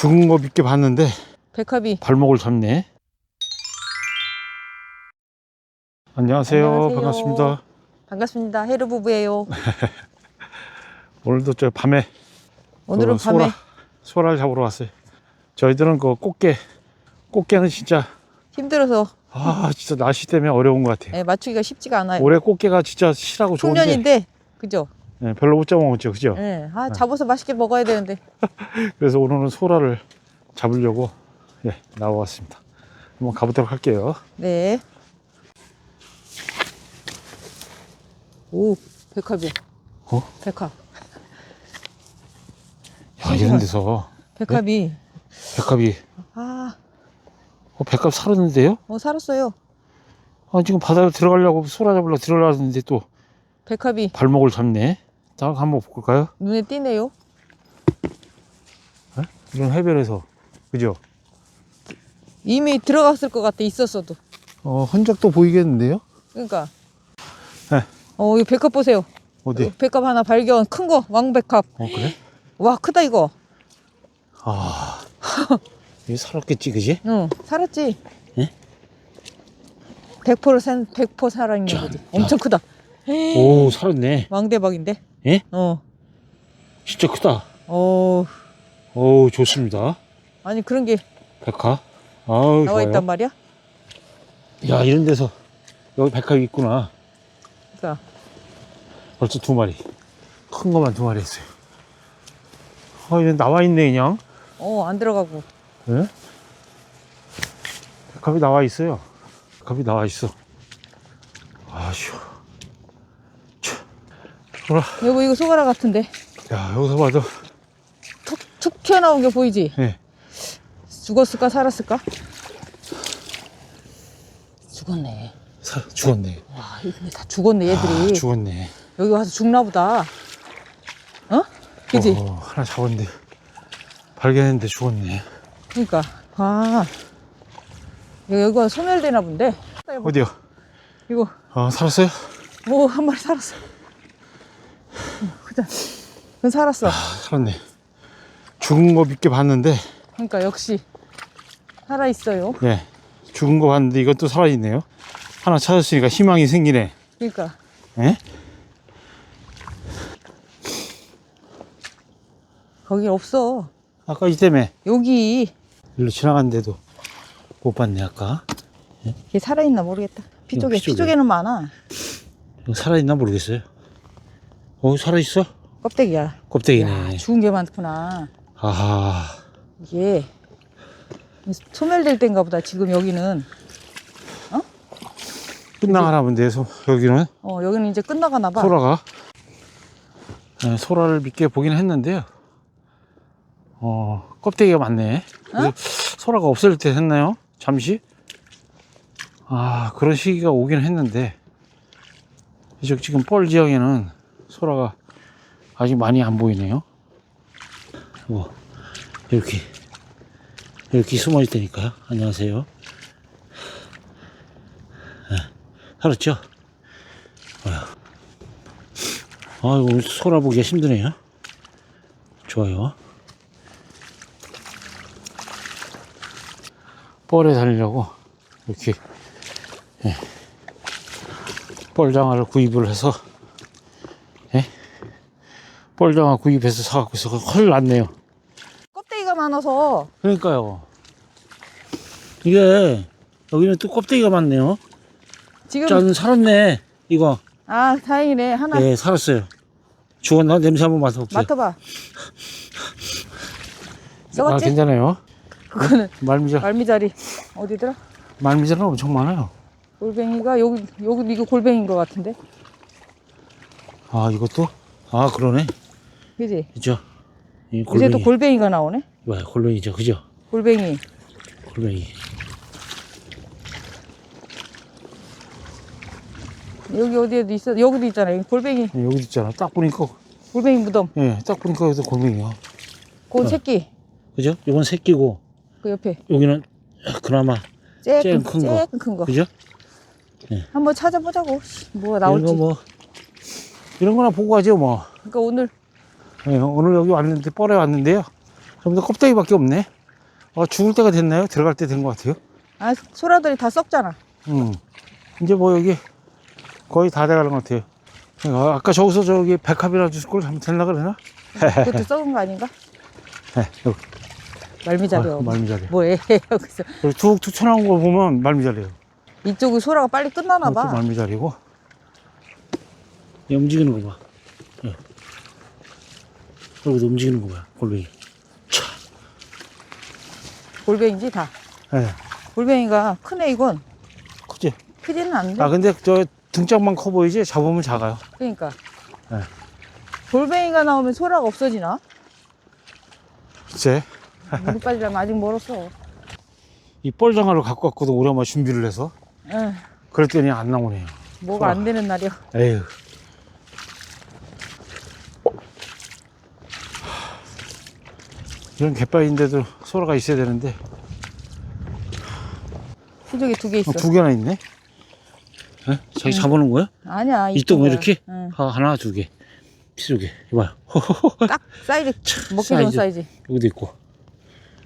죽은 거 믿게 봤는데 백합이 발목을 잡네. 안녕하세요. 안녕하세요. 반갑습니다. 반갑습니다. 헤르 부부예요. 오늘도 저 밤에 오늘은 그 밤에 소라, 소라를 잡으러 왔어요. 저희들은 그 꽃게, 꽃게는 진짜 힘들어서 아 진짜 날씨 때문에 어려운 것 같아요. 예, 맞추기가 쉽지가 않아요. 올해 꽃게가 진짜 실하고 좋은데 풍년인데 그죠? 예, 별로 못 잡아먹었죠, 그죠? 예. 아 잡아서 맛있게 먹어야 되는데 그래서 오늘은 소라를 잡으려고 예, 나와왔습니다. 한번 가보도록 할게요. 네. 오 백합이야. 어? 백합. 야, 이런 데서 백합이 백합이 아, 어, 백합 살았는데요? 어 살았어요. 아, 지금 바다로 들어가려고 소라 잡으려고 들어가는데 또 백합이 발목을 잡네. 자, 한번 볼까요? 눈에 띄네요. 이런 해변에서 그죠? 이미 들어갔을 것 같아 있었어도. 어, 흔적도 보이겠는데요? 그러니까. 네. 어, 이 백합 보세요. 어디? 백합 하나 발견. 큰 거, 왕백합. 어, 그래? 와, 크다 이거. 아, 이게 살았겠지, 그지? 응, 살았지. 예? 100% 산, 100% 살아있는 자, 거지. 자. 엄청 크다. 오, 살았네. 왕대박인데? 예? 어. 진짜 크다. 어. 오, 좋습니다. 아니 그런 게 백합. 아우, 나와 좋아요. 있단 말이야? 야, 이런 데서 여기 백합이 있구나. 그러니까 벌써 두 마리. 큰 거만 두 마리 했어요. 아, 이제 나와 있네, 그냥. 어, 안 들어가고. 예? 백합이 나와 있어요. 백합이 나와 있어. 아쉬워. 차. 보라. 여보 이거 소가라 같은데. 야, 여기서 봐도, 툭, 툭 튀어나온 게 보이지? 예. 죽었을까 살았을까? 죽었네. 사, 죽었네. 와, 이거 근데 다 죽었네 얘들이. 아, 죽었네. 여기 와서 죽나 보다. 어? 그지? 어, 하나 잡았는데, 발견했는데 죽었네. 그러니까. 아. 여기- 여기가 소멸되나 본데. 어디요? 이거 아, 살았어요? 오 한 마리 살았어. 응, 그자. 그건 살았어. 아, 살았네. 죽은 거 믿게 봤는데, 그러니까 역시 살아 있어요. 예. 죽은 거 봤는데 이것도 살아있네요. 하나 찾았으니까 희망이 생기네. 그러니까 예? 거기 없어. 아까 이때문에 여기 일로 지나갔는데도 못 봤네, 아까. 이게 살아 있나 모르겠다. 피 이거 쪽에 피피 쪽에. 쪽에는 많아. 이거 살아있나 모르겠어요. 어, 살아있어? 껍데기야. 껍데기네. 야, 죽은 게 많구나. 아하. 이게 소멸될 때인가 보다. 지금 여기는 끝나가나 본데, 소, 여기는 어 여기는 이제 끝나가나 봐. 소라가. 네, 소라를 믿게 보긴 했는데요. 어, 껍데기가 많네. 그래서 소라가 없을 때 했나요? 잠시? 아, 그런 시기가 오긴 했는데, 이쪽 지금 뻘 지역에는 소라가 아직 많이 안 보이네요. 뭐, 이렇게, 이렇게 숨어 있다니까요. 안녕하세요. 네, 살았죠? 아이고, 오늘 소라 보기가 힘드네요. 좋아요. 뻘에 달려고 이렇게 예. 뻘장화를 구입을 해서 예? 뻘장화 구입해서 사갖고 있어 헐 났네요. 껍데기가 많아서 그러니까요. 이게 여기는 또 껍데기가 많네요. 지금 짠 살았네. 이거 아 다행이네 하나 예 살았어요. 죽었나 냄새 한번 맡아볼게요. 맡아봐. 아 썩었지? 괜찮아요. 그거는 말미잘 말미잘이 어디더라? 말미잘은 엄청 많아요. 골뱅이가 여기 여기 이거 골뱅이인 것 같은데, 아 이것도 아 그러네. 그지? 그죠? 이 이제 골뱅이 또 골뱅이가 나오네. 와 골뱅이죠, 그죠? 골뱅이. 골뱅이. 여기 어디에도 있어. 여기도 있잖아. 여기 골뱅이 예, 여기도 있잖아. 딱 보니까 골뱅이 무덤. 예, 딱 보니까 여기도 골뱅이야. 그 어. 새끼 그죠? 이건 새끼고 그 옆에 여기는 그나마 쬐끔 큰 거. 쬐끔 큰 거. 그죠? 한번 찾아보자고. 뭐가 나올지. 이런 거뭐 이런 거나 보고 가죠 뭐. 그러니까 오늘 예, 오늘 여기 왔는데 뻘에 왔는데요. 전부 다 껍데기밖에 없네. 어, 죽을 때가 됐나요? 들어갈 때 된 것 같아요. 아, 소라들이 다 썩잖아. 음. 이제 뭐 여기 거의 다 돼가는 것 같아요. 어, 아까 저기서 저기 백합이나 주스 걸 잘못했나 그러나? 그것도 썩은 거 아닌가? 네, 여기. 말미잘이요. 아, 말미잘이요. 뭐해, 여기서. 여기 툭툭 쳐나온 거 보면 말미잘이에요. 이쪽이 소라가 빨리 끝나나 봐. 말미잘이고. 얘 움직이는 거 봐. 예. 여기도 움직이는 거 봐. 골뱅이. 차. 골뱅이지, 다. 예. 골뱅이가 크네, 이건. 크지? 크지는 않는데. 아, 근데 저 등짝만 커 보이지? 잡으면 작아요. 그러니까. 네. 골뱅이가 나오면 소라가 없어지나? 글쎄. 물이 빠지려면 아직 멀었어. 이 뻘장어를 갖고 왔거든. 오랜만에 준비를 해서. 응. 그랬더니 안 나오네요. 뭐가 안 되는 날이야. 에휴. 이런 갯바위인데도 소라가 있어야 되는데 수족이 두개 있어. 어, 두 개나 있네. 에? 자기 잡아놓은 거야? 아니야. 이똥 거야. 이렇게? 응. 하, 하나, 두 개. 피두 개. 이봐요. 딱 사이즈. 먹기. 좋은 사이즈. 여기도 있고.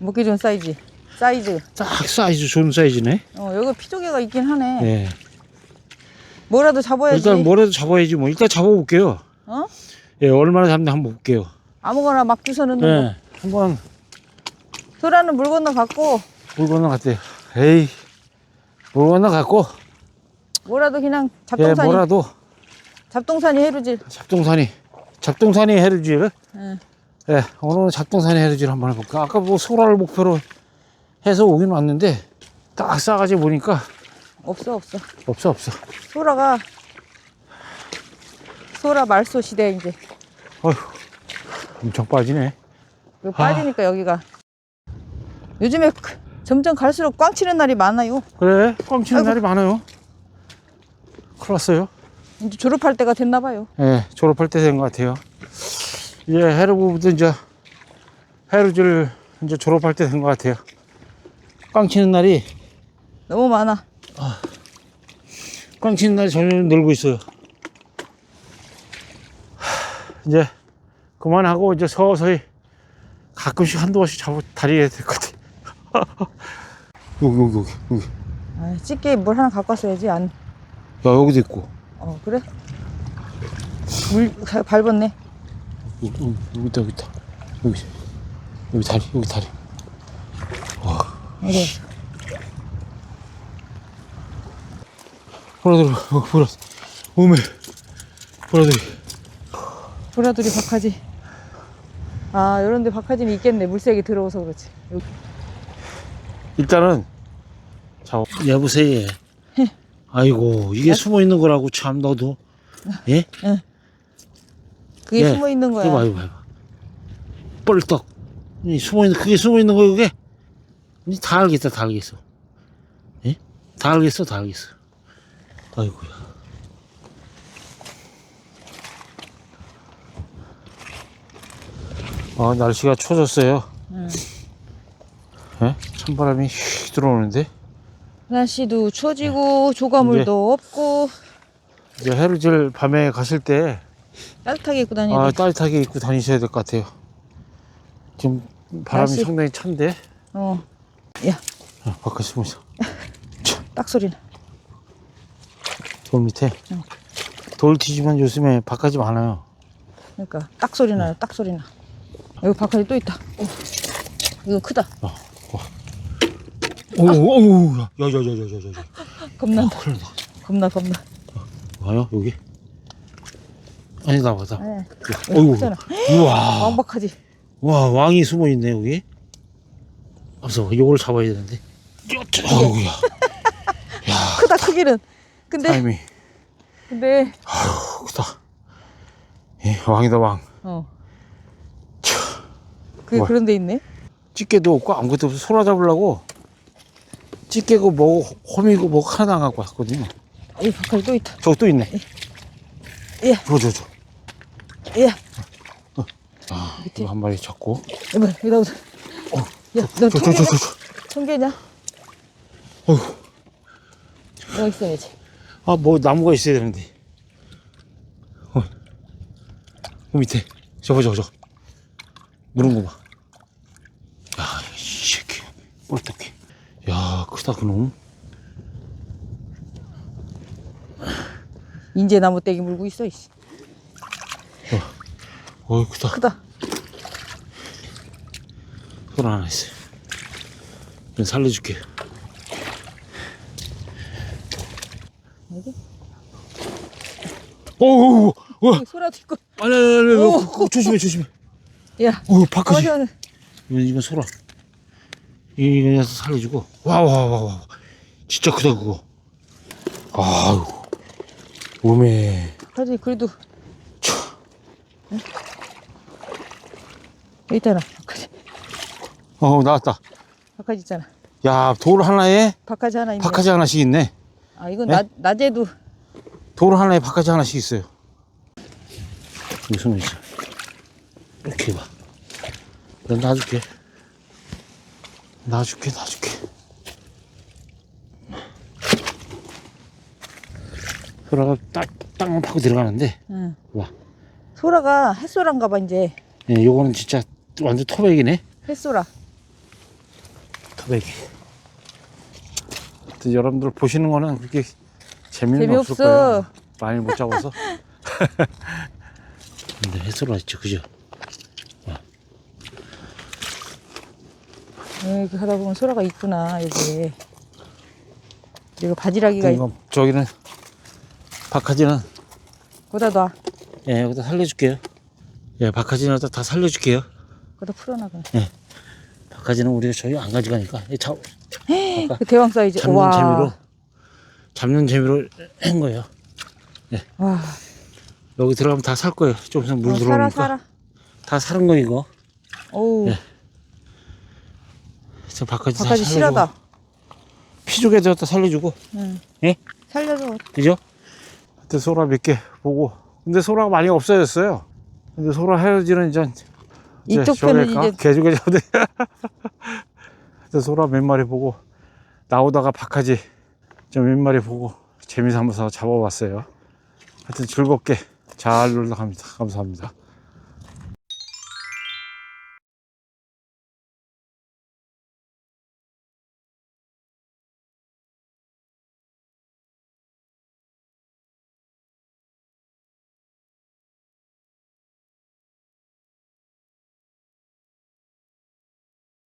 먹기 좋은 사이즈. 사이즈. 딱 사이즈 좋은 사이즈네. 어, 여기 피조개가 있긴 하네. 예. 뭐라도 잡아야지. 일단 뭐라도 잡아야지 뭐. 일단 잡아볼게요. 어? 예, 얼마나 잡나 한번 볼게요. 아무거나 막 주워 넣는 거. 예. 한번 소라는 물 건너 갖고 물 건너 갔대요. 에이. 물 건너 갔고. 뭐라도 그냥 예, 잡동사니 뭐라도 잡동사니 해루질. 잡동사니. 잡동사니 해루지를. 응. 예, 오늘은 잡동사니 해루지를 한번 해볼까. 아까 뭐 소라를 목표로 해서 오긴 왔는데 딱 싸가지 보니까 없어 없어. 없어 없어. 소라가 소라 말소 시대 이제 어휴, 엄청 빠지네. 이거 빠지니까 여기가 요즘에 그- 점점 갈수록 꽝 치는 날이 많아요. 그래, 꽝 치는 아이고. 날이 많아요. 큰일 났어요. 이제 졸업할 때가 됐나 봐요. 예, 졸업할 때 된 것 같아요. 이제 해루부부도 이제 해루질 이제 졸업할 때 된 것 같아요. 꽝 치는 날이 너무 많아. 꽝 치는 날이 점점 늘고 있어요. 하, 이제 그만하고 이제 서서히 가끔씩 한두 번씩 잡아 다리야 될것 같아. 여기 여기 여기 여기. 아, 찌개 물 하나 갖고 왔어야지. 안. 야 여기도 있고 어 그래? 물 가- 밟았네. 여기, 여기, 여기 있다 여기 있다 여기 여기 다리 여기 다리. 어디? 보라들 여기 보라. 오메 보라들이. 보라돌이 박하지. 아 이런데 박하지는 있겠네. 물색이 들어오서 그렇지. 여기. 일단은 자 여보세요. 아이고 이게 숨어 있는 거라고 참 너도 예? 그게 예. 숨어 있는 거야. 이봐 이봐 이봐. 뻘떡. 이 숨어 있는 그게 숨어 있는 거 그게. 다 알겠다 다 알겠어. 예? 다 알겠어 다 알겠어. 아이고야. 아 날씨가 추워졌어요. 응. 예? 찬바람이 휙 들어오는데 날씨도 추워지고 조가물도 없고 이제 해루질 밤에 가실 때 따뜻하게 입고 다니고. 아, 따뜻하게 입고 다니셔야 될 것 같아요. 지금 바람이 날씨- 상당히 찬데 어. 야, 아, 바깥에 숨어서 딱 소리나. 돌 밑에 돌 뒤지면 요즘에 바깥이 많아요. 그러니까 딱 소리 나요. 딱 소리 나. 여기 바깥에 또 있다. 어. 이거 크다. 오, 오, 야, 야, 야, 야, 야, 야, 야. 겁난다. 큰일 났다. 겁나 겁나. 와요 여기? 아니 나보다. 네. 어이구. 크잖아. 우와. 왕박하지. 와 왕이 숨어 있네 여기. 없어 요걸 잡아야 되는데. 어우야. 크다 크기는. 근데 타이밍 근데 크다. 예, 왕이다 왕. 어. 그게 뭐. 그런 데 있네. 찌개도 없고 아무것도 없어. 소라 잡으려고 찌개고 뭐고 홈이고 뭐 하나 안 갖고 왔거든요. 여기 바깥에 또 있다. 저기 또 있네. 예. 저, 저, 저. 예. 아, 이거 한 마리 잡고. 여보 여기다 보자. 야, 너 저, 저, 저, 청개냐? 저, 저. 청개냐? 어휴. 뭐 있어야지. 아, 뭐 나무가 있어야 되는데. 어. 그 밑에. 저거, 저거, 저거. 봐. 뻘떡해. 야, 크다, 그놈. 인제 나무 떼기 물고 있어 이씨. 어이, 크다. 크다 손 하나 있어. 좀 살려줄게. 여기 어우, 와, 소라도 있고 아니, 아니, 아니, 오. 어, 어, 조심해, 조심해. 야 어, 바깥이. 이건, 이건 소라. 이거 녀석 살려주고. 와, 와, 와, 와. 진짜 크다, 그거. 아유. 오메. 바지 그래도 응? 여기 있잖아 바카지 어, 나왔다. 바카지 있잖아 야, 돌 하나에 바카지 하나 있네 바카지 하나씩 있네. 아 이건 네? 낮, 낮에도 돌 하나에 바카지 하나씩 있어요. 여기 숨어 있어. 이렇게 해봐. 난 놔줄게. 놔줄게, 놔줄게. 소라가 딱, 땅을 파고 들어가는데, 응. 와. 소라가 햇소라인가 봐 이제 예, 요거는 진짜 완전 토백이네. 햇소라 토백이. 여러분들 보시는 거는 그렇게 재미는 재미없어. 없을 거예요. 많이 못 잡아서. 근데 해소라 있죠, 그죠? 이렇게 하다 보면 소라가 있구나 여기 그리고 바지락이가 있... 이거 저기는 박하지는 거기다 놔. 예 여기다 살려줄게요. 예 박하지는 다 살려줄게요. 거기다 풀어놔 박하지는 우리가 저희 안 가져가니까. 예, 자, 그 대왕 사이즈. 잡는 와. 재미로 잡는 재미로 한 거예요. 와. 여기 들어가면 다 살 거예요. 좀 있으면 물 어, 들어오니까. 살아 살아. 다 사는 거 이거. 어우 예. 저 박하지 다 바카지 살려주고 실하다 피조개도 다 살려주고 응. 예? 살려줘 그죠? 그때 소라 몇 개 보고 근데 소라가 많이 없어졌어요. 근데 소라 헤어지는 이제 이쪽 저기 편은 가- 이제 개조개 잡대. 그때 소라 몇 마리 보고 나오다가 박하지 좀 몇 마리 보고 재미 삼아서 잡아봤어요. 하여튼 즐겁게 잘 놀러 갑니다. 감사합니다.